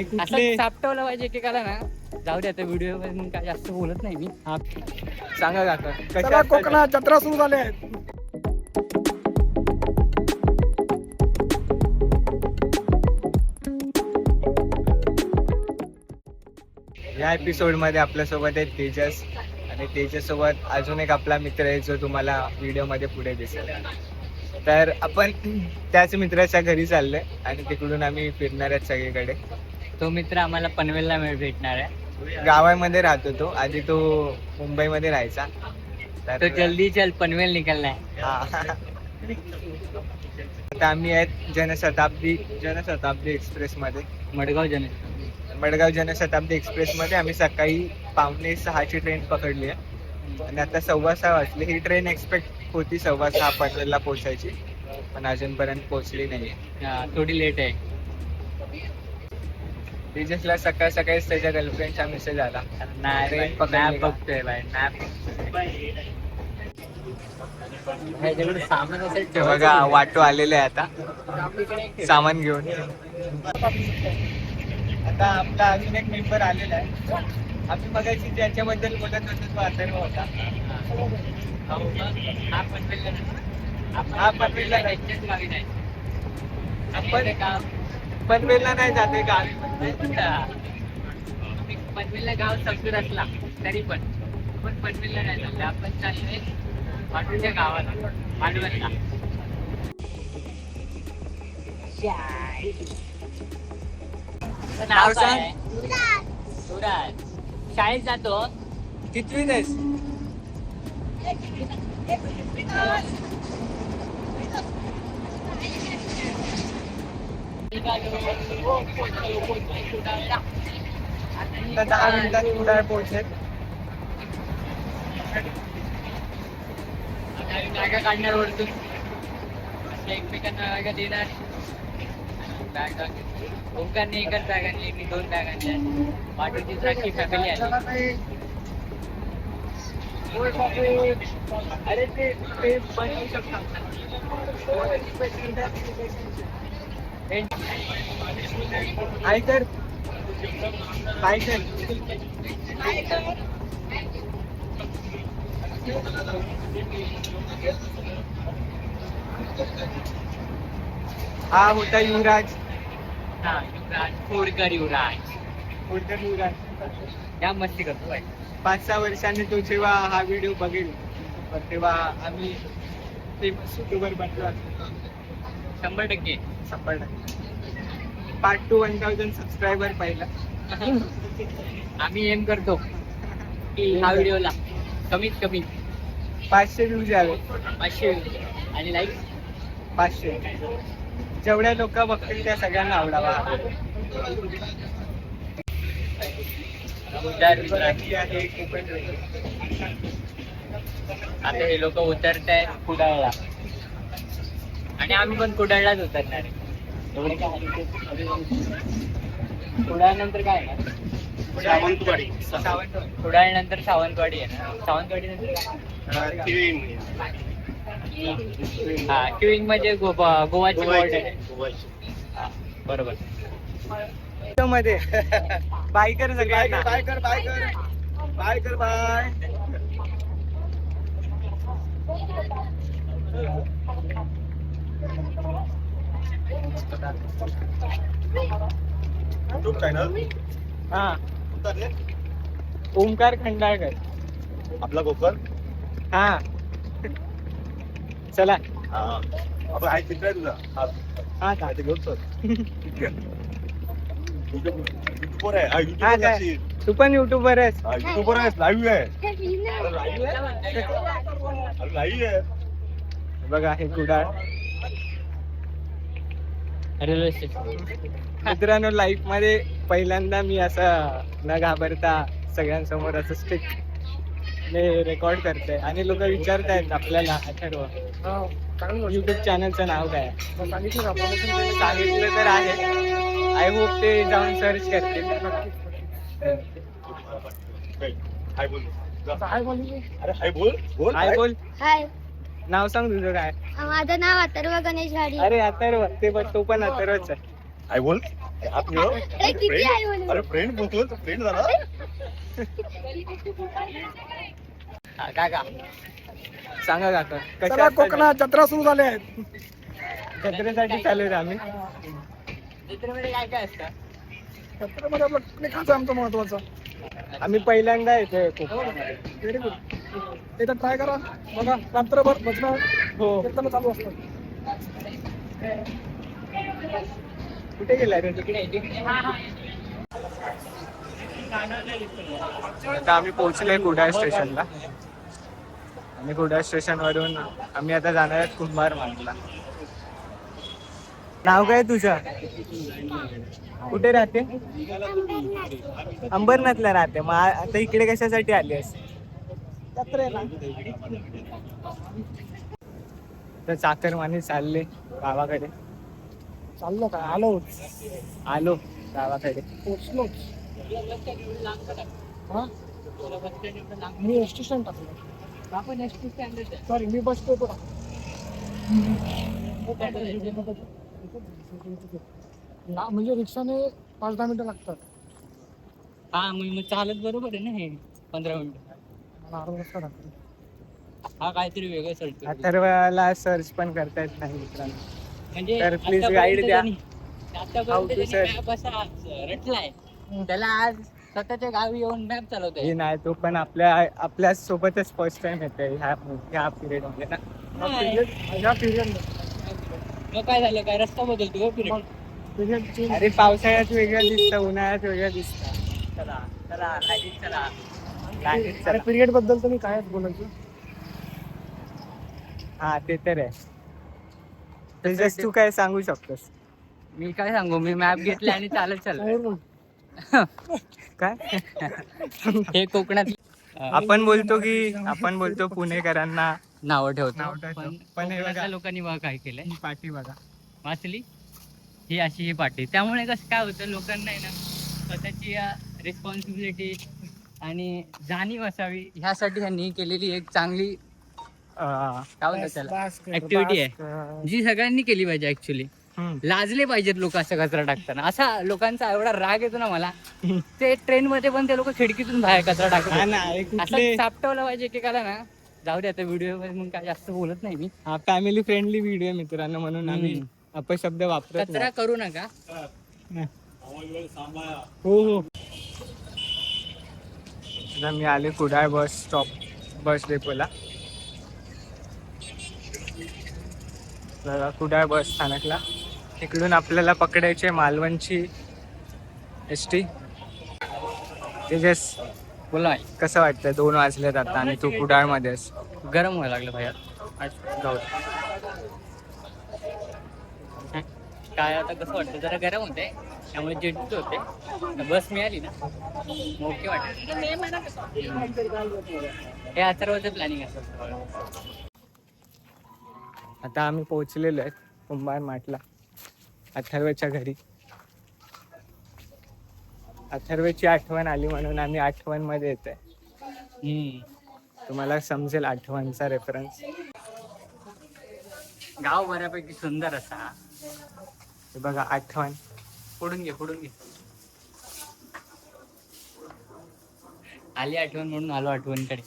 असं कुठले? सापटवलं पाहिजे एकेकाला ना. जाऊ दे आता व्हिडिओमध्ये काय जास्त बोलत नाही मी. सांगा काका. कशा? कोकणात जत्रा सुरू झाल्या आहेत या एपिसोडमध्ये आपल्यासोबत आहे तेजस. आणि तेजस सोबत अजून एक आपला मित्र आहे जो तुम्हाला व्हिडिओमध्ये पुढे दिसेल. तर आपण त्याच मित्राच्या घरी चाललोय आणि तिकडून आम्ही फिरणार आहेत सगळीकडे. तो मित्र आम्हाला पनवेलला मिळ- भेटणार आहे. गावामध्ये राहतो तो. आधी तो मुंबईमध्ये राहायचा. तो जल्दी चल पनवेल निकलना है हा. आता आम्ही आहेत जनशताब्दी जनशताब्दी एक्सप्रेस मध्ये मडगाव जन मडगाव जनशताब्दी एक्सप्रेस मध्ये आम्ही सकाळी पावणे सहाची ट्रेन पकडली आहे. आणि आता सव्वा सहा वाजले. ही ट्रेन एक्सपेक्ट होती सव्वा सहा पनवेलला पोहोचायची. पण अजूनपर्यंत पोहोचली नाहीये. हा, थोडी लेट आहे. तेजसला सकाळ सकाळीच त्याच्या गर्लफ्रेंडचा मेसेज आला नाही पकडली? बघतोय बाय सामान असेल बघा. वाटो आलेले आहे आता सामान घेऊन आता आपला अजून एक मेंबर आलेला आहे आम्ही मगाशी ज्याच्याबद्दल बोलत होतो तो अथर्व होता हा, पनवेलला. आपण हा पनवेलला. आपण पनवेलला नाही जाते गावी पनवेलला गाव समजून असला तरी पण. आपण पनवेलला नाही चालले आपण चाललोय मांडूच्या गावाला मांडवलला नाव काय सुराज. शाळेत जातो. कितवीत आहेस आता दहा मिनिटात कुडाळ पोहोचेल. काढणार वरतून. एकमेकांना जागा देणार. बॅगा ओंकारने एकच बॅग आणली मी दोन बॅग आणल्या वाटूची सारखी फॅमिली आली. अरे ते ते बनवू शकतात. काय कर काय कर हा होता युवराज. हा युवराज. कोरकर युवराज. होता युवराज. या मस्ती करतो बाई. पाच सहा वर्षांनी तो जेव्हा हा व्हिडिओ बघेल तेव्हा आम्ही फेमस युट्यूबर बनलो शंभर टक्के. शंभर part two one thousand subscriber पाहिला. आम्ही एम करतो की हा व्हिडिओला कमीत कमी पाचशे व्ह्यूज यावे. पाचशे आणि लाईक पाचशे. जेवढ्या लोक बघतील त्या सगळ्यांना आवडावा. आता हे लोक उतरत आहेत कुडाळला आणि आम्ही पण कुडाळलाच उतरणार आहे. एवढे काय कुडाळ नंतर काय आहे? ना सावंतवाडी. सावंतवाडी. कुडाळ नंतर सावंतवाडी आहे ना? सावंतवाडी नंतर काय? हा क्युईंग म्हणजे गोवा गोवाची बॉर्डर आहे. हा, बरोबर. मध्ये. बायकर सगळ्यांना. बाय कर बाय कर. बाय कर बाय. युट्यूब चॅनल हा. ओमकार खंडाळकर. आपला कोकण हा. चला. आपण आहे चित्र आहे तुझा. हा. हा ते घेऊन चल. युट्यूबवर आहे. हा हा युट्यूब काय तू पण युट्यूबर आहेस. युट्यूबवर आहे. लाईव्ह आहे अरे लाईव्ह आहे? अरे लाईव्ह आहे. बघा हे कुडाळ. Railway station. मित्रांनो लाईफमध्ये पहिल्यांदा मी असं न घाबरता सगळ्यांसमोर असं स्टिक रेकॉर्ड करते आणि लोक विचारतायत आपल्याला अथर्व युट्यूब चॅनलचं नाव काय? आहे? सांगितलं तर आहे. आय होप ते जाऊन सर्च करतील. हाय बोल. अरे हाय बोल. बोल हाय बोल. हाय नाव सांग तुझं काय? माझं नाव अथर्व गणेश घाडी अरे अथर्व. ते पण तो पण अथर्वच आहे. हाय बोल. किती आहे? म्हणून? अरे फ्रेंड बोलतो तो फ्रेंड झाला. हा, काका. सांगा काका. कशा चला? कोकणात जत्रा सुरू झाल्या आहेत जत्रेसाठी चालू आहे आम्ही. जत्रेमध्ये काय काय असतं? जत्रेमध्ये आपलं पिकनिक खायचं आमचं महत्वाचं. आम्ही पहिल्यांदा येतोय कोकणामध्ये. व्हेरी गुड एकदा ट्राय करा. बघा रात्रभर भजनं हो. कीर्तन चालू असतं कुठे गेलाय आता आम्ही पोहोचलोय कुडाळ स्टेशनला. आणि कुडाळ स्टेशन वरून आम्ही आता जाणार आहेत कुंभार मानला नाव काय तुझं? कुठे राहते? अंबरनाथला राहते. मग आता इकडे कशासाठी आली आहेस? जत्रेला. तर चाकरमानी चालले गावाकडे. चाललो काय आलो आलो गावाकडे. पोचलोच. हा? मी एस टी स्टँड टाकलो. आपण एसटी स्टँडर्ड सॉरी मी बस स्टॉप ना म्हणजे रिक्षाने पाच दहा मिनिटं लागतात. हा मग मग चालत बरोबर आहे ना हे पंधरा मिनिटं. हा काहीतरी वेगळं चढतो अथर्वला सर्च पण करता येत नाही मित्रांनो. म्हणजे तर please guide द्या. त्यांनी- How आतापर्यंत to त्यांनी search. map असा रटलाय त्याला आज स्वतःच्या गावी येऊन मॅप चालवतोय. हे नाही तो पण आपल्या आपल्या सोबतच फर्स्ट टाइम येते ह्या ह्या पिरियडमध्ये ना. हा ह्या मग काय झालं? काय रस्ता बदलतो चेंज अरे पावसाळ्यात वेगळं दिसतं उन्हाळ्यात वेगळं दिसतं. चला चला लागेल चला. अरे चला. पिरियडबद्दल तर मी काय बोलायचं? हा ते तर आहे. त्याच्यात तू काय सांगू शकतोस? मी काय सांगू? मी मॅप घेतले आणि चालत चाललो. काय हे कोकणात आपण बोलतो की आपण बोलतो पुणेकरांना नावं ठेवतो. ठेवतो. पण पण हे बघा. कोकणातल्या लोकांनी बघा काय केलंय? ही पाठी बघा. वाचली? ही अशी ही पाठी. त्यामुळे कसं काय होतं? लोकांना आहे ना स्वतःची रिस्पॉन्सिबिलिटी आणि जाणीव असावी ह्यासाठी ह्यांनी केलेली एक चांगली काय म्हणतात त्याला? ऍक्टिव्हिटी आहे. जी सगळ्यांनी केली पाहिजे ऍक्च्युली. लाजले पाहिजेत लोक असं कचरा टाकताना. असा लोकांचा एवढा राग येतो ना मला ते ट्रेन मध्ये पण ते लोक खिडकीतून बाहेर कचरा टाकतात. असं सापटवलं पाहिजे एकेकाला ना. जाऊ दे आता व्हिडिओमध्ये मग काय जास्त बोलत नाही मी. हा फॅमिली फ्रेंडली व्हिडिओ मित्रांनो म्हणून आम्ही. अपशब्द वापरत कचरा. करू नका. हो हो. आता मी आले कुडाळ बस स्टॉप बस डेपोला कुडाळ बस स्थानकला. इकडून आपल्याला पकडायचे मालवणची एस टी तेजस बोला. कसं वाटतं दोन वाजलेत आता आणि तू कुडाळमध्येस गरम व्हायला लागलं भाई जाऊ काय आता कसं वाटतं जरा गरम होते त्यामुळे चिडचिड होते बस मिळाली ना ओके वाटत. हे अथर्वचं प्लॅनिंग असं आता आम्ही पोहोचलेलो आहे कुंभार माटला अथर्वच्या घरी. अथर्वची आठवण आली म्हणून आम्ही आठवणमध्ये येतोय तुम्हाला समजेल आठवणचा रेफरन्स गाव बऱ्यापैकी सुंदर असा. हे बघा आठवण. फोडून घे फोडून घे. आली आठवण म्हणून आलो आठवणकडे.